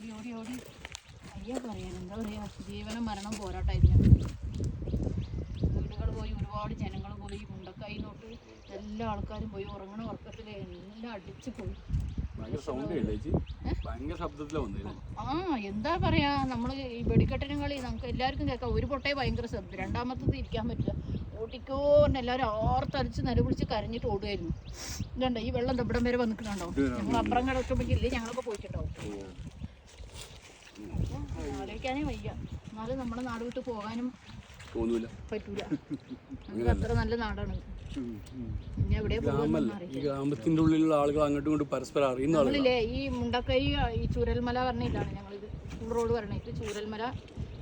ഓടി ഓടി. ഓടി അയ്യാ പറയാൻ. എന്താ പറയാ? ജീവനം മരണം പോരാട്ടായിരുന്നു വീടുകൾ പോയി ഒരുപാട് ജനങ്ങൾ പോയി മുണ്ടക്കായി നോട്ട് എല്ലാ ആൾക്കാരും പോയി ഉറങ്ങണ ഉറക്കത്തിൽ എല്ലാം അടിച്ചു പോയി. ആ എന്താ പറയാ? നമ്മൾ ഈ വെടിക്കെട്ടിനും കളി നമുക്ക് എല്ലാവർക്കും കേൾക്കാം. ഒരു പൊട്ടേ ഭയങ്കര ശബ്ദം. രണ്ടാമത്തത് ഇരിക്കാൻ പറ്റില്ല. ഓട്ടിക്കോന്ന് എല്ലാവരും ആർത്തടിച്ച് നിലവിളിച്ച് കരഞ്ഞിട്ട് ഓടുമായിരുന്നു ഇതുണ്ട്? ഈ വെള്ളം ഇവിടം വരെ വന്നിട്ടുണ്ടോ? ഞങ്ങൾ അപ്പുറം കിടക്കുമ്പോൾ ഇല്ലേ? ഞങ്ങളൊക്കെ പോയിട്ടുണ്ടാവും ആലോചിക്കാനേ വയ്യ. എന്നാലും നമ്മുടെ നാട് വിട്ട് പോകാനും തോന്നൂല. പറ്റൂല. നമുക്ക് അത്ര നല്ല നാടാണ് ഇനി എവിടെ ഗ്രാമല്ല? ഈ ഗ്രാമത്തിന്റെ ഉള്ളിലുള്ള ആളുകൾ അങ്ങോട്ടും ഇങ്ങോട്ടും പരസ്പരം അറിയുന്ന ആളുകൾ ഞങ്ങളില്ലേ ഈ മുണ്ടക്കൈ ഈ ചൂരൽമല പറഞ്ഞില്ലാണ് ഞങ്ങളിത്. ഫുൾ റോഡ് പറഞ്ഞിട്ട് ചൂരൽമല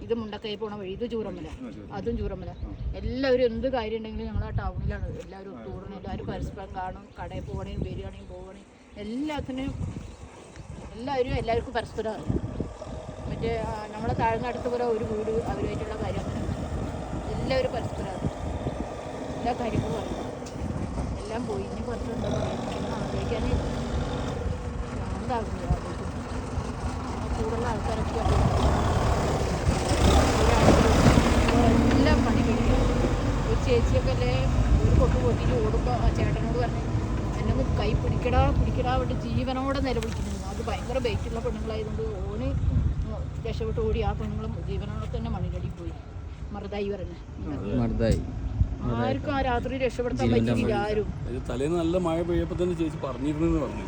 ഇത് മുണ്ടക്കൈ പോണ വഴി ഇത് ചൂരമല അതും ചൂരമല എല്ലാവരും എന്ത് കാര്യം ഉണ്ടെങ്കിലും ഞങ്ങൾ ആ ടൗണിലാണ്. എല്ലാവരും ഒത്തുകൂടണം എല്ലാവരും പരസ്പരം കാണും കടയിൽ പോകണേലും വരികയാണെങ്കിൽ പോകണേ എല്ലാത്തിനും എല്ലാവരും എല്ലാവർക്കും പരസ്പരം അറിയാം. മറ്റേ നമ്മളെ താഴ്ന്നടുത്ത് കൂടെ ഒരു വീട് അവരുമായിട്ടുള്ള കാര്യം. എല്ലാവരും പരസ്പരം. എല്ലാ കാര്യങ്ങളും പറഞ്ഞു എല്ലാം പോയി. ഇനി കുറച്ചുണ്ടോ കൂടുതൽ ആൾക്കാരൊക്കെ എല്ലാം പണി കഴിക്കുക ഒരു ചേച്ചിയൊക്കെ അല്ലേ ഒരു കൊട്ട് പൊട്ടിയിട്ട് ഓടുമ്പോൾ ആ ചേട്ടനോട് പറഞ്ഞു എന്നെ കൈ പിടിക്കടാ പിടിക്കടാ വിട്ട് ജീവനോടെ നിലവിളിക്കുന്നു അത് ഭയങ്കര ബൈറ്റുള്ള പെണ്ണുങ്ങളായതുകൊണ്ട് ഓന് രക്ഷപ്പെട്ട് ഓടി ആ പെണ്ണുങ്ങളും ജീവനോടെ തന്നെ മണ്ണിലടി പോയി. മറുതായി പറഞ്ഞു. മർദ്ദായി ആർക്കും ആ രാത്രി രക്ഷപ്പെടുത്താൻ പറ്റിയില്ല ആരും. തലേന്ന് നല്ല മഴ പെയ്യപ്പോ തന്നെ ചേച്ചി പറഞ്ഞിരുന്നു പറഞ്ഞു.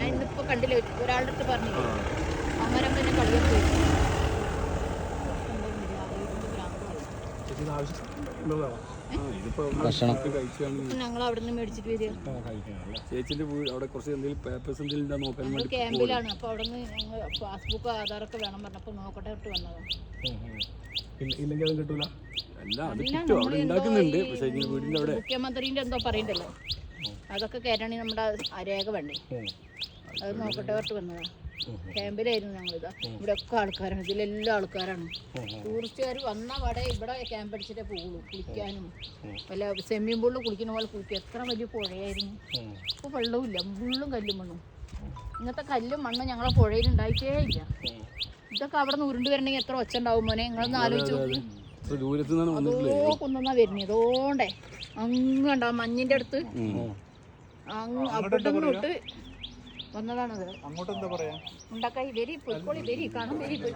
ഞാൻ ഇന്നിപ്പോ കണ്ടില്ല. ഒരാളുടെ അടുത്ത് പറഞ്ഞു അന്നേരം തന്നെ കളിയൊക്കെ ആവശ്യം ഭക്ഷണം. കഴിച്ചാണ് ഞങ്ങൾ അവിടെ നിന്ന് മേടിച്ചിട്ട് വരിക. ചേച്ചിന്റെ അവിടെ കുറച്ച് എന്തെങ്കിലും പേപ്പേഴ്സ് എന്തെങ്കിലും നോക്കാൻ വേണ്ടി ക്യാമ്പിലാണ്. അപ്പോൾ അവിടെ നിന്ന് പാസ്ബുക്ക് ആധാറൊക്കെ വേണം നോക്കട്ടെ ഇട്ട് വന്നതാണ് ഇല്ലെങ്കിൽ അതും കിട്ടൂല? അല്ല അത് കിട്ടും. അവിടെ ഉണ്ടാക്കുന്നുണ്ട്. പക്ഷേ ഈ വീടിന്റെ അവിടെ മുഖ്യമന്ത്രിന്റെ എന്തോ പറയണ്ടല്ലോ. അതൊക്കെ കയറണമെങ്കിൽ നമ്മുടെ ആ രേഖ വേണ്ടേ. അത് നോക്കട്ടെ ഇട്ട് വന്നതാ. ക്യാമ്പിലായിരുന്നു ഞങ്ങളിതാ. ഇവിടെ ഒക്കെ ആൾക്കാരാണ്. ഇതിലെല്ലാം ആൾക്കാരാണ്. ടൂറിസ്റ്റുകാർ വന്ന വടെ ഇവിടെ ക്യാമ്പ് അടിച്ചിട്ടേ പോകുള്ളൂ കുളിക്കാനും. വല്ല സ്വിമ്മിംഗ് പൂളിൽ കുളിക്കുന്ന പോലെ കുളിക്കും. എത്ര വലിയ പുഴയായിരുന്നു. ഇപ്പോൾ വെള്ളവും ഇല്ല മുള്ളും കല്ലും മണ്ണും. ഇങ്ങനത്തെ കല്ലും മണ്ണും ഞങ്ങളെ പുഴയിൽ ഉണ്ടായിട്ടേ ഇല്ല ഇതൊക്കെ അവിടെ നിന്ന് ഉരുണ്ട് വരണമെങ്കിൽ എത്ര ഒച്ച ഉണ്ടാവും മോനെ? നിങ്ങളൊന്ന് ആലോചിച്ചു അതോ കുന്നാ വരുന്നത്. അതോണ്ടേ അങ്ങ് മഞ്ഞിന്റെ അടുത്ത്? അങ്ങ് അവിടെ തൊട്ട് വന്നതാണത്. അങ്ങോട്ട് എന്താ പറയാ? ഉണ്ടാക്കായി വെരി പൊയ്ക്കോളി വെരി കാണും വരി